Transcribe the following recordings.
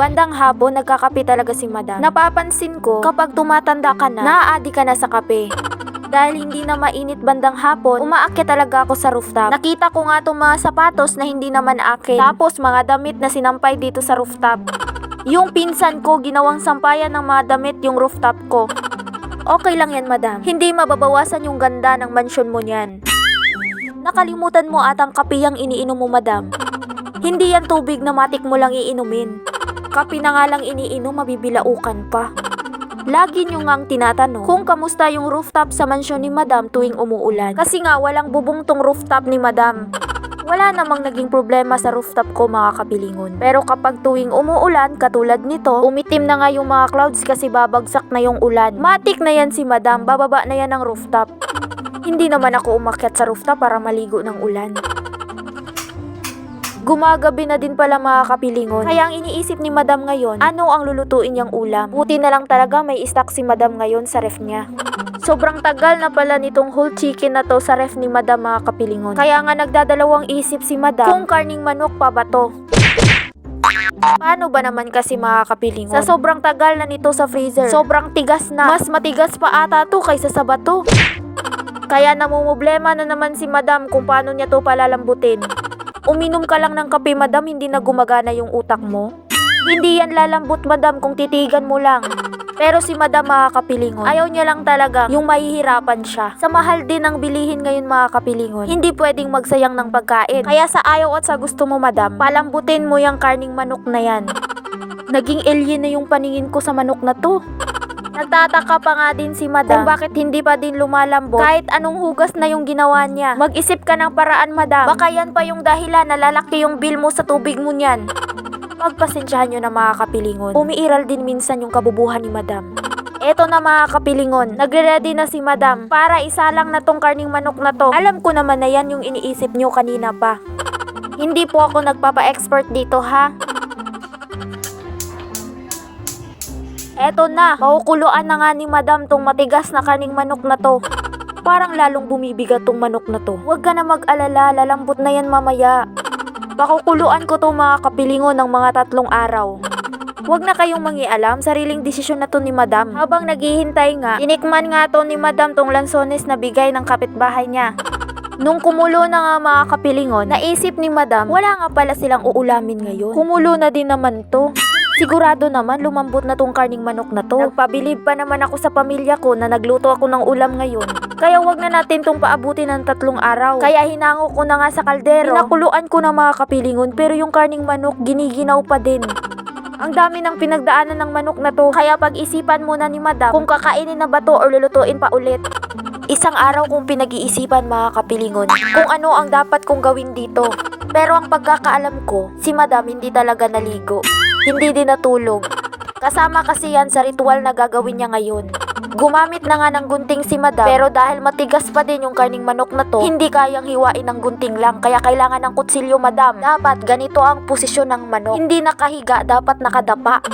Bandang hapon, nagkakape talaga si madam. Napapansin ko, kapag tumatanda ka na, naaadi ka na sa kape. Dahil hindi na mainit bandang hapon, umaakyat talaga ako sa rooftop. Nakita ko nga itong mga sapatos na hindi naman akin. Tapos mga damit na sinampay dito sa rooftop. Yung pinsan ko, ginawang sampayan ng mga damit yung rooftop ko. Okay lang yan, madam. Hindi mababawasan yung ganda ng mansyon mo niyan. Nakalimutan mo atang kape yung iniinom mo, madam. Hindi yan tubig na matik mo lang iinumin. Kape na nga lang iniinom, mabibilaukan pa. Lagi nyo ngang tinatanong kung kamusta yung rooftop sa mansyon ni Madam tuwing umuulan. Kasi nga walang bubong tong rooftop ni Madam. Wala namang naging problema sa rooftop ko mga kabilingon. Pero kapag tuwing umuulan, katulad nito, umitim na nga yung mga clouds kasi babagsak na yung ulan. Matik na yan si Madam, bababa na yan ng rooftop. Hindi naman ako umakyat sa rooftop para maligo ng ulan. Gumagabi na din pala mga kapilingon. Kaya ang iniisip ni Madam ngayon, ano ang lulutuin niyang ulam. Buti na lang talaga may stock si Madam ngayon sa ref niya. Sobrang tagal na pala nitong whole chicken na to sa ref ni Madam mga kapilingon. Kaya nga nagdadalawang isip si Madam kung karning manok pa ba to. Paano ba naman kasi mga kapilingon? Sa sobrang tagal na nito sa freezer, sobrang tigas na. Mas matigas pa ata to kaysa sa bato. Kaya namumblema na naman si Madam kung paano niya to palalambutin. Uminom ka lang ng kape, madam, hindi na gumagana yung utak mo? Hindi yan lalambot, madam, kung titigan mo lang. Pero si madam mga kapilingon, ayaw niya lang talaga yung mahihirapan siya. Sa mahal din ang bilihin ngayon mga kapilingon, hindi pwedeng magsayang ng pagkain. Kaya sa ayaw at sa gusto mo, madam, palambutin mo yung karning manok na yan. Naging alien na yung paningin ko sa manok na to. Nagtataka pa nga din si madam kung bakit hindi pa din lumalambot kahit anong hugas na yung ginawa niya. Mag-isip ka ng paraan madam. Baka yan pa yung dahilan na lalaki yung bill mo sa tubig mo niyan. Pagpasensyahan nyo na mga kapilingon. Umiiral din minsan yung kabubuhan ni madam. Eto na mga kapilingon, nagre-ready na si madam para isalang na tong karning manok na to. Alam ko naman na yan yung iniisip nyo kanina pa. Hindi po ako nagpapa-expert dito ha. Eto na, makukuluan na nga ni madam tong matigas na kaning manok na to. Parang lalong bumibigat tong manok na to. Huwag ka na mag-alala, lalambot na yan mamaya. Pakukuluan ko to mga kapilingon ng mga tatlong araw. Huwag na kayong mangialam, sariling desisyon na to ni madam. Habang naghihintay nga, tinikman nga to ni madam tong lansones na bigay ng kapitbahay niya. Nung kumulo na nga mga kapilingon, naisip ni madam, wala nga pala silang uulamin ngayon. Kumulo na din naman to. Sigurado naman lumambot na tong karning manok na to. Nagpabilib pa naman ako sa pamilya ko na nagluto ako ng ulam ngayon. Kaya wag na natin tong paabutin ng tatlong araw. Kaya hinango ko na nga sa kaldero. Pinakuluan ko na mga kapilingon pero yung karning manok giniginaw pa din. Ang dami ng pinagdaanan ng manok na to. Kaya pag-isipan muna ni madam kung kakainin na ba to or lulutuin pa ulit. Isang araw kong pinag-iisipan mga kapilingon kung ano ang dapat kong gawin dito. Pero ang pagkakaalam ko, si madam hindi talaga naligo. Hindi din natulog. Kasama kasi yan sa ritual na gagawin niya ngayon. Gumamit na nga ng gunting si madam pero dahil matigas pa din yung karning manok na to, hindi kayang hiwain ng gunting lang kaya kailangan ng kutsilyo madam. Dapat ganito ang posisyon ng manok. Hindi nakahiga, dapat nakadapa.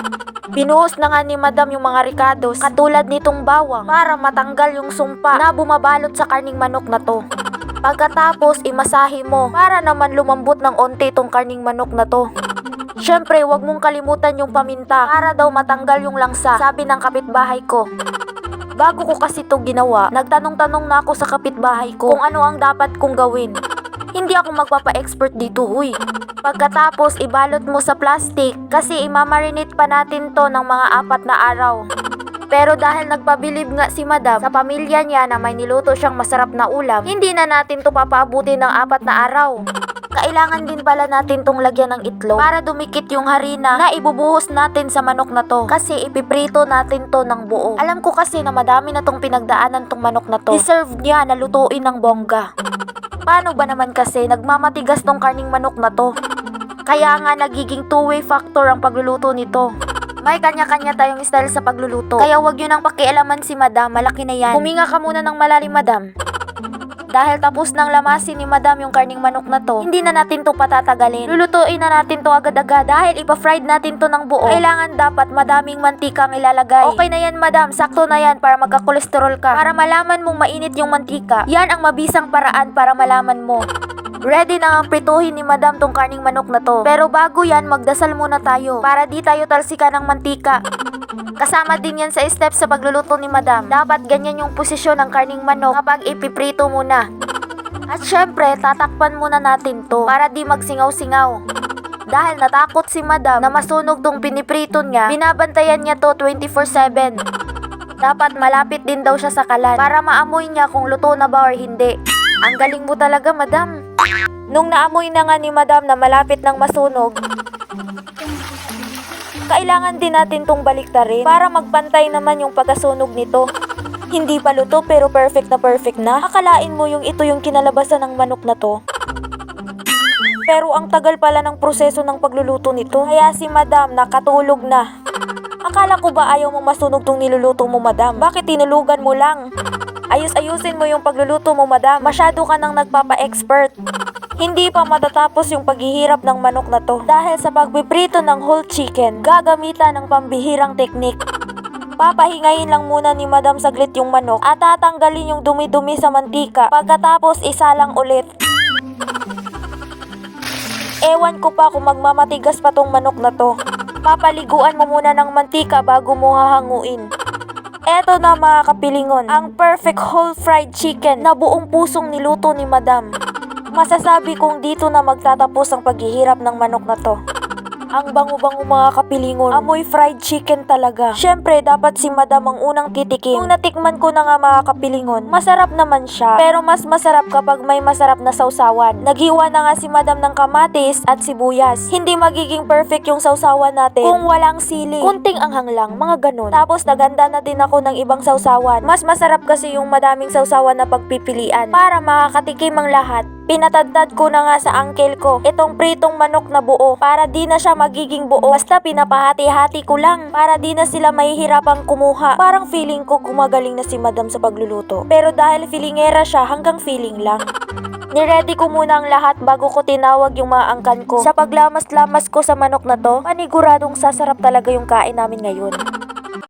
Binuhos na nga ni madam yung mga ricados katulad nitong bawang para matanggal yung sumpa na bumabalot sa karning manok na to. Pagkatapos, imasahe mo para naman lumambot ng onte tong karning manok na to. Siyempre, wag mong kalimutan yung paminta para daw matanggal yung langsa, sabi ng kapitbahay ko. Bago ko kasi to ginawa, nagtanong-tanong na ako sa kapitbahay ko kung ano ang dapat kong gawin. Hindi ako magpapa-expert dito, huy. Pagkatapos, ibalot mo sa plastic kasi imamarinate pa natin to ng mga apat na araw. Pero dahil nagpabilib nga si madam sa pamilya niya na may niluto siyang masarap na ulam, hindi na natin to papaabutin ng apat na araw. Kailangan din pala natin tong lagyan ng itlog para dumikit yung harina na ibubuhos natin sa manok na to. Kasi ipiprito natin to ng buo. Alam ko kasi na madami na tong pinagdaanan tong manok na to. Deserve niya na lutuin ng bongga. Paano ba naman kasi nagmamatigas tong karning manok na to? Kaya nga nagiging two-way factor ang pagluluto nito. May kanya-kanya tayong style sa pagluluto. Kaya wag yun ang pakialaman si madam, malaki na yan. Huminga ka muna ng malalim madam. Dahil tapos nang lamasin ni madam yung karning manok na to, hindi na natin to patatagalin. Lulutuin na natin to agad-agad dahil ipa-fried natin to ng buo. Kailangan dapat madaming mantika ang ilalagay. Okay na yan madam, sakto na yan para magka-kolesterol ka. Para malaman mong mainit yung mantika, yan ang mabisang paraan para malaman mo. Ready na ang prituhin ni Madam tong karning manok na to. Pero bago yan, magdasal muna tayo para di tayo talsika ng mantika. Kasama din yan sa steps sa pagluluto ni Madam. Dapat ganyan yung posisyon ng karning manok kapag ipiprito muna. At syempre, tatakpan muna natin to para di magsingaw-singaw. Dahil natakot si Madam na masunog tong piniprito niya, binabantayan niya to 24-7. Dapat malapit din daw siya sa kalan para maamoy niya kung luto na ba or hindi. Ang galing mo talaga, Madam. Nung naamoy na nga ni Madam na malapit ng masunog, kailangan din natin tong baliktarin para magpantay naman yung pagkasunog nito. Hindi pa luto pero perfect na perfect na. Akalain mo yung ito yung kinalabasan ng manok na to. Pero ang tagal pala ng proseso ng pagluluto nito. Kaya si madam nakatulog na. Akala ko ba ayaw mo masunog tong niluluto mo madam? Bakit tinulugan mo lang? Ayus-ayusin mo yung pagluluto mo madam. Masyado ka nang nagpapa-expert. Hindi pa matatapos yung paghihirap ng manok na to dahil sa pagpiprito ng whole chicken, gagamitan ng pambihirang teknik. Papahingayin lang muna ni Madam saglit yung manok at tatanggalin yung dumi-dumi sa mantika pagkatapos isalang ulit. Ewan ko pa kung magmamatigas pa tong manok na to. Papaliguan mo muna ng mantika bago mo hahanguin. Eto na mga kapilingon, ang perfect whole fried chicken na buong pusong niluto ni Madam. Masasabi kong dito na magtatapos ang paghihirap ng manok na to. Ang bango-bango mga kapilingon, amoy fried chicken talaga. Syempre, dapat si Madam ang unang titikim. Nung natikman ko na nga mga kapilingon, masarap naman siya. Pero mas masarap kapag may masarap na sausawan. Naghiwa na nga si Madam ng kamatis at sibuyas. Hindi magiging perfect yung sausawan natin kung walang sili. Kunting anghang lang, mga ganun. Tapos naganda na din ako ng ibang sausawan. Mas masarap kasi yung madaming sausawan na pagpipilian. Para makakatikim ang lahat, Pinatadtad ko na nga sa uncle ko itong pritong manok na buo para di na siya magiging buo. Basta pinapahati-hati ko lang para di na sila mahihirapang kumuha. Parang feeling ko gumagaling na si madam sa pagluluto. Pero dahil feelingera siya hanggang feeling lang. Niready ko muna ang lahat bago ko tinawag yung mga angkan ko. Sa paglamas-lamas ko sa manok na to, paniguradong sasarap talaga yung kain namin ngayon.